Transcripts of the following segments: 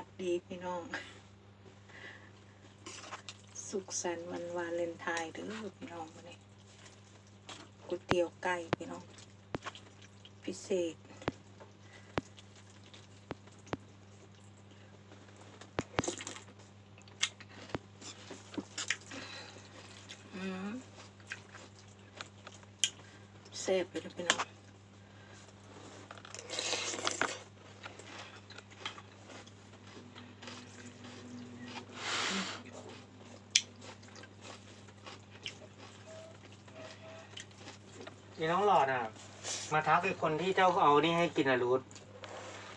ัสดีพี่น้อง สุขสันต์วันวาเลนไทน์เด้อพี่น้องวันนี้ก๋วยเตี๋ยวไก่พี่น้อง พิเศษ อืมเซ่บไปเลยพี่น้อง มีน้องหลอดอะ มาทักคือคนที่เจ้าเอานี่ให้กินอะรู้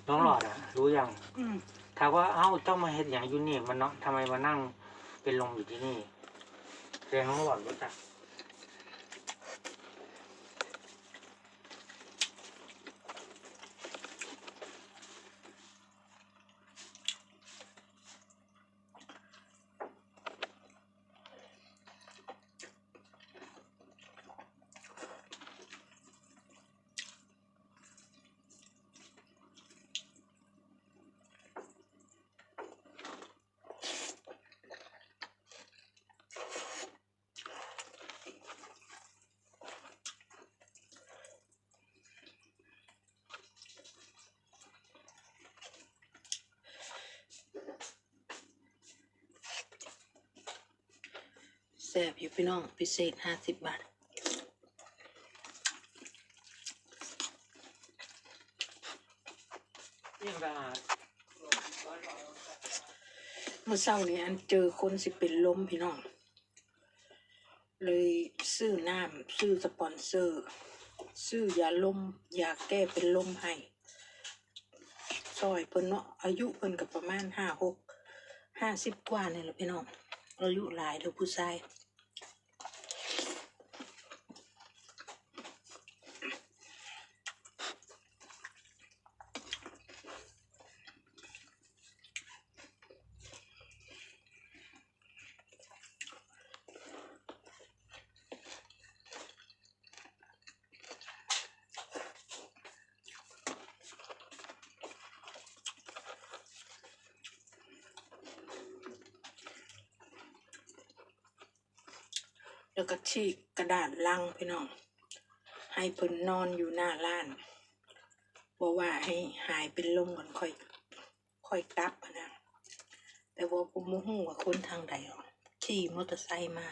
น้องหลอดอะ รู้ยังอืมทักว่าเอ้าเจ้ามาเฮ็ดอย่างอยูนี่มันเนาะทำไมมานั่งเป็นลมอยู่ที่นี่แสดงน้องหลอดรู้จัก แซ่บอยู่พี่น้องพิเศษห้าสิบบาทยังได้เมื่อเช้านี้อันเจอคนสิเป็นลมพี่น้อง เลยซื้อน้ำซื้อสปอนเซอร์ ซื้อยาลมยาแก้เป็นลมให้ซอยเพิ่นเนาะอายุเพิ่นกับประมาณห้าหกห้าสิบกว่าเนี่ยแหละพี่น้องอายุหลายเด้อผู้ชาย แล้วก็ฉีกกระดาษลังพี่น้อง ให้เพิ่นนอนอยู่หน้าร้านบอกว่าให้หายเป็นลมก่อนค่อย ค่อยกลับนะแต่ว่าผมโมโหว่าคนทางใดหรอกขี่มอเตอร์ไซค์มา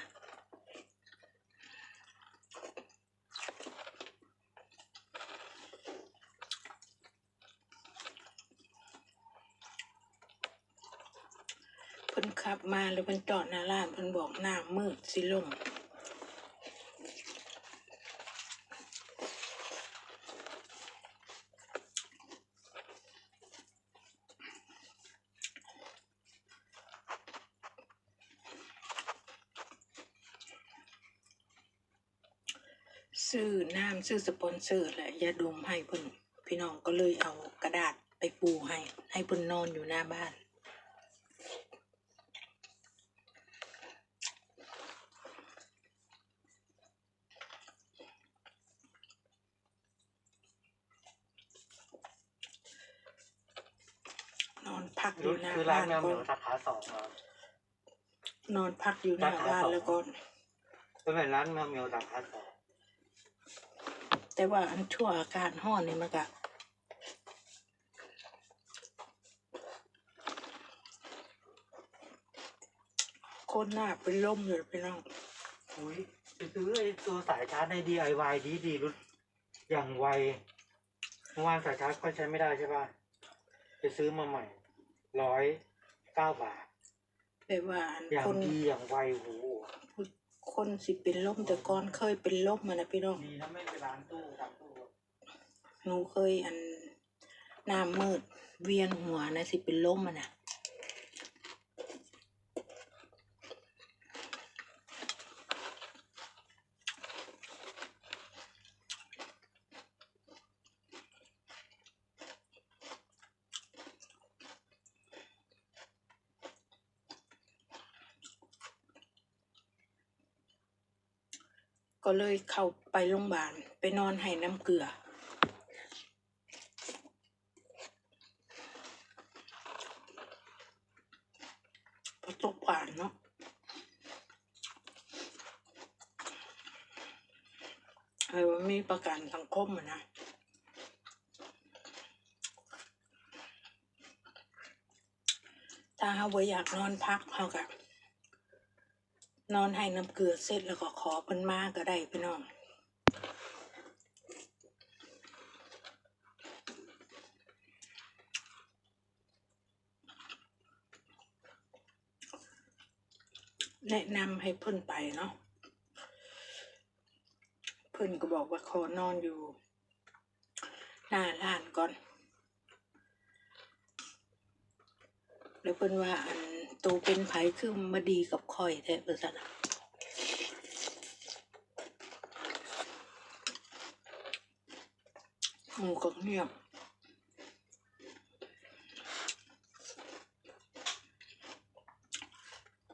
เพิ่นขับมาแล้วเพิ่นจอดหน้าร้านเพิ่นบอกหน้ามืดสิลง ซื้อน้ำซื้อสปอนเซอร์และยาดมให้เพิ่นพี่น้องก็เลยเอากระดาษไปปูให้ ให้เพิ่นนอนอยู่หน้าบ้าน นอนพักอรู้ยู่หน้าคือร้าบ้านนแมวเหก็มียวสาขาสองเหรอ นอนพักอยู่หน้าบ้านแล้วก็ เป็นแบบร้านแมวเหมียวสาขาสอง แต่ว่าอันชั่วอากาศห้อนนี่มันก็โคนหน้าเป็นลมเลยพี่น้องอุ้ยไปซื้อไอ้ตัวสายชาร์จใน DIY ดีดีรุ่นอย่างไวเมื่อวานสายชาร์จค่อยใช้ไม่ได้ใช่ป่ะไปซื้อมาใหม่ร้อยเก้าบาท แต่ว่าอันอย่างคน ดีอย่างไวโห คนสิเป็นลมแต่ก่อนเคยเป็นลมมานะพี่น้อง ดีนะไม่ไปร้านตู้ทำตู้หนูเคยอันหน้ามืดเวียนหัวนะสิเป็นลมมานะ ก็เลยเข้าไปโรงพยาบาลไปนอนให้น้ำเกลือ พอตสผ่านเนาะไอ้ว่ามีประกันสังคมอะนะถ้าเขาอยากนอนพักเขากะ นอนให้น้ำเกลือเสร็จแล้วก็ขอเพิ่นมาก็ได้พี่น้องแนะนำให้เพิ่นไปเนาะเพิ่นก็บอกว่าขอนอนอยู่ หน้าร้านก่อน แล้วเพิ่นว่าอัน ตเป็นไผคือมาดีกับข่อยแท้เพิ่นซั่นน่ะหมูก็เงียบ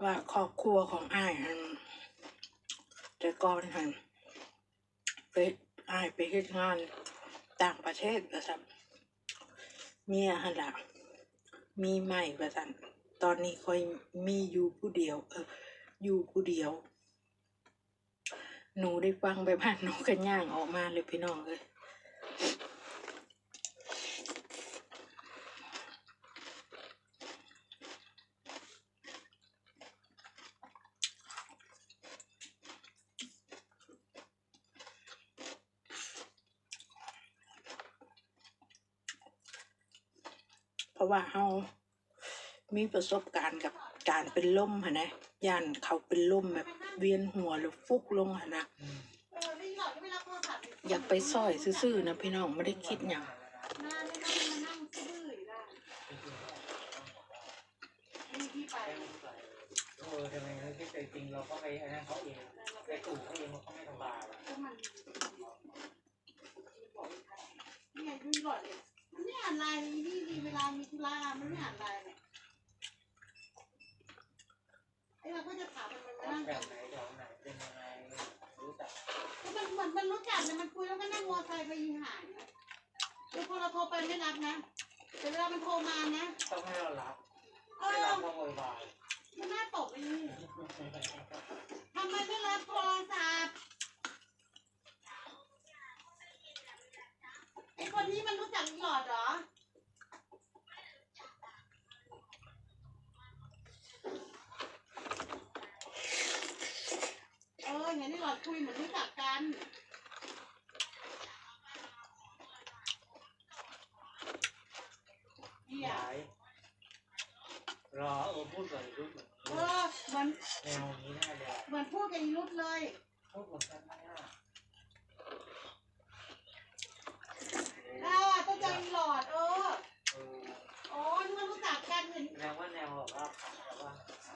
ว่าครอบครัวของอ้ายหันแต่ก่อนหันไปอ้ายไปเฮ็ดงานต่างประเทศประสันเมียหันละมีใหม่ประสัน ตอนนี้ค่อยมีอยู่ผู้เดียว เอออยู่ผู้เดียว หนูได้ฟังไปบ้านหนูกันย่างออกมาเลยพี่น้องเลยเพราะว่าเฮา มีประสบการณ์กับการเป็นลมหะนะย่านเขาเป็นลมแบบเวียนหัวหรือฟุกลงหะนะอืมเออนี่หลอดก็ไม่รับโทรศัพท์อยากไปซอยซื่อๆนะพี่น้องไม่ได้คิดอย่าง นานไม่ต้องมานั่งซื่ออยู่ได้ไม่มีที่ไป เออทำไมเราคิดใจจริงเราก็ไปไอ้นั่นเขาเองไปตู่เขาเองมันก็ไม่สบาย ก็มันนี่ไงดูหลอดเลยมันไม่อ่านไลน์เลยนี่มีเวลามีธุระมันไม่อ่านไลน์เนี่ยไอ้เราก็จะถามมันมันมานั่ง แบ กับ น ไหนแถวไหนเป็นยังไงรู้จัก ก็มันเหมือนมันรู้จักเนี่ยมันคุยแล้วก็นั่งมอไซค์ไปยิงหายนะแล้วพอเราโทรไปไม่รับนะแต่เวลามันโทรมานะ ต้องให้เรารับ เอ ไม่ อ รับก็โวยวาย มันน่าตกไปนี่ทำไมไม่รับโทรศัพท์ไอคนนี้มันรู้จักอีหลอดเหรอ เออเห็นไอหลอดคุยเหมือนรู้จักกัน เหี้ย ย้าย รอเออพูดก่อนรู้เออเหมือนแนวนี้แน่เลยเหมือนพูดกับอีรุดเลยพูดเหมือนกันไหมอะเราอะต้องเจหลอดเอออ๋อนึกว่ารู้จักกันเห็นแสดงว่าแนวแบบว่าแบบว่า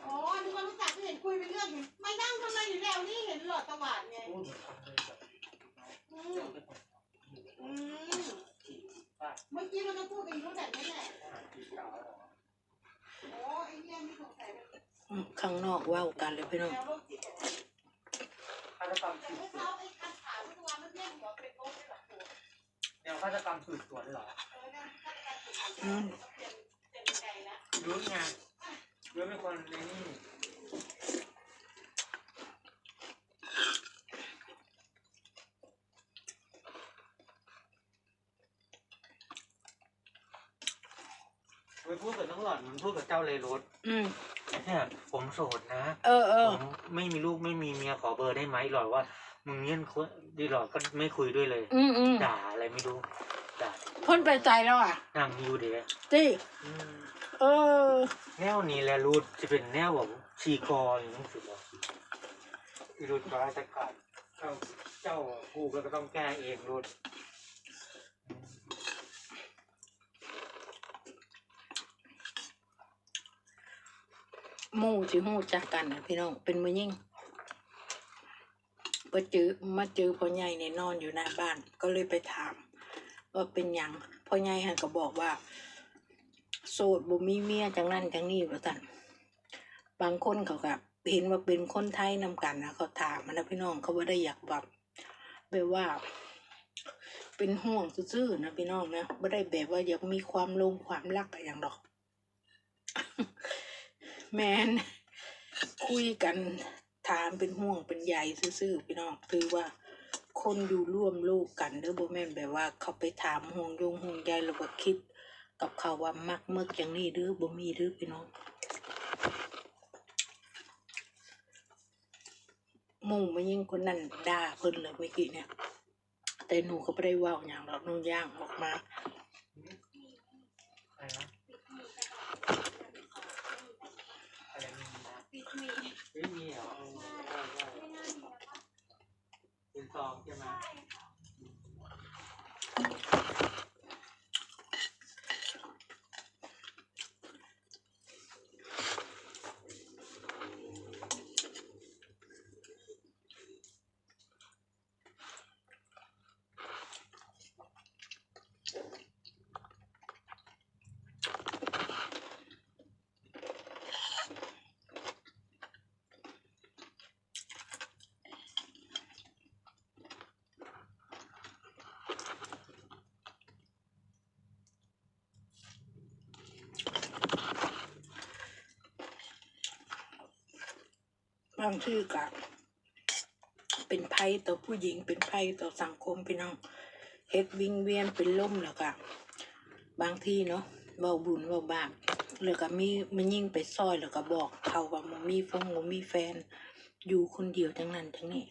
อ๋อนึกว่ารู้จักเห็นคุยไปเรื่องเห็นไม่นั่งทำไมอยู่แนวนี้เห็นหลอดตะหวานไงพูดเหมือนกันเลยแบบอืเจ้ามเป็นคนอืมเมื่อกี้มันก็พูดกับอีรุดแบบนี้แหละ ข้างนอกเว้ากันเลยพี่น้องแนวโรคจิตอะฆาตกรรมแต่สืบเมื่อสวเช้านไอ้คันขาวเมื่อวานมันเรียกหัวเป็นโรคไม่หลับตัวแนวฆาตกรรมสืบสวนเหรอเออนั่นคันการสืบสวนอืมเป็นเป็นใจแล้วรู้ไงรู้เป็นคนในนี่ไปพูด กับน้องหลอดมันพูดกับเจ้าเลยรถอืมเนี่ยผมโสดนะ เออเออผมไม่มีลูกไม่มีเมียขอเบอร์ได้ไหมหลอดว่า มึงเงี้ยนคุยดีหลอดก็ไม่คุยด้วยเลย อืมอืมด่าอะไรไม่รู้ด่าเพ่นไปใจแล้วอะนั่งอยู่เดียวจีอืมเออ แนวนี้แหละรูดจะเป็นแนวแบบชีกรอย่างนี้สิเหรออีรูดก็จะกัดเจ้าเจ้ากูก็ต้องแก้เองรูด หมู่ที่หูจักกันนะพี่น้องเป็นมือยิ่งมาเจอมาเจอพ่อใหญ่ในนอนอยู่หน้าบ้าน ก็เลยไปถาม ว่าเป็นยังพ่อใหญ่หันก็บอกว่า โสดบ่มีเมียจังนั่นจังนี่ว่าสั่นบางคนเขาก็เห็นว่าเป็นคนไทยนำกันนะเขาถามนนะพี่น้องเขาว่าได้อยากแบบแบบว่า เป็นห่วงซื่อๆนะพี่น้องนะไม่ได้แบบว่าอยากมีความลงความรักอะไรอย่างดอก แมนคุยกันถามเป็นห่วงเป็นใยซื่อๆพี่น้องถือว่าคนอยู่ร่วมโลกกันเด้อบ่แม่นแบบว่าเขาไปถามห่วงยงห่วงใยแล้วก็คิด กับเขาว่ามักเมึกอย่างนี้เด้อบ่มีเด้อพี่น้องมู่งมายิ่งคนนั้นด่าเพิ่นเลยเมื่อกี้เนี่ย แต่หนูก็ไม่ได้ว่าอย่างหรอกหนูย่างออกมา อะไรนะอะไรมีนะ ปิดมี ไม่มีเหรอเออได้ได้เป็นซองใช่ไหม บางทีก็เป็นภัยต่อผู้หญิง เป็นภัยต่อสังคมพี่น้องเฮ็ดวิ่งเวียนเป็นล่มแล้วก็บางทีเนาะเบาบุญเบาบาปแล้วก็มีมันยิ่งไปซอยแล้วก็บอกเขาว่ามันมีฟงมันมีแฟน อยู่คนเดียวทั้งนั้นทั้งนี้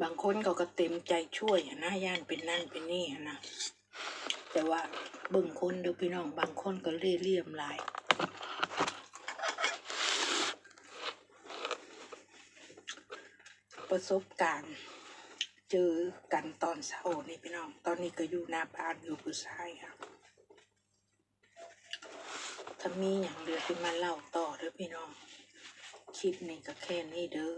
บางคนเขาก็เต็มใจช่วยนะย่านเป็นนั่นเป็นนี่นะแต่ว่าบิ่งคนเด้อพี่น้องบางคนก็เล่เหลี่ยมหลาย ประสบการณ์เจอกันตอนเช้านี่พี่น้อง ตอนนี้ก็อยู่หน้าบ้านอยู่ผู้ชายครับถ้ามีอย่างเดือที่มาเล่าต่อเด้อพี่น้อง คลิปนี้ก็แค่นี้เด้อ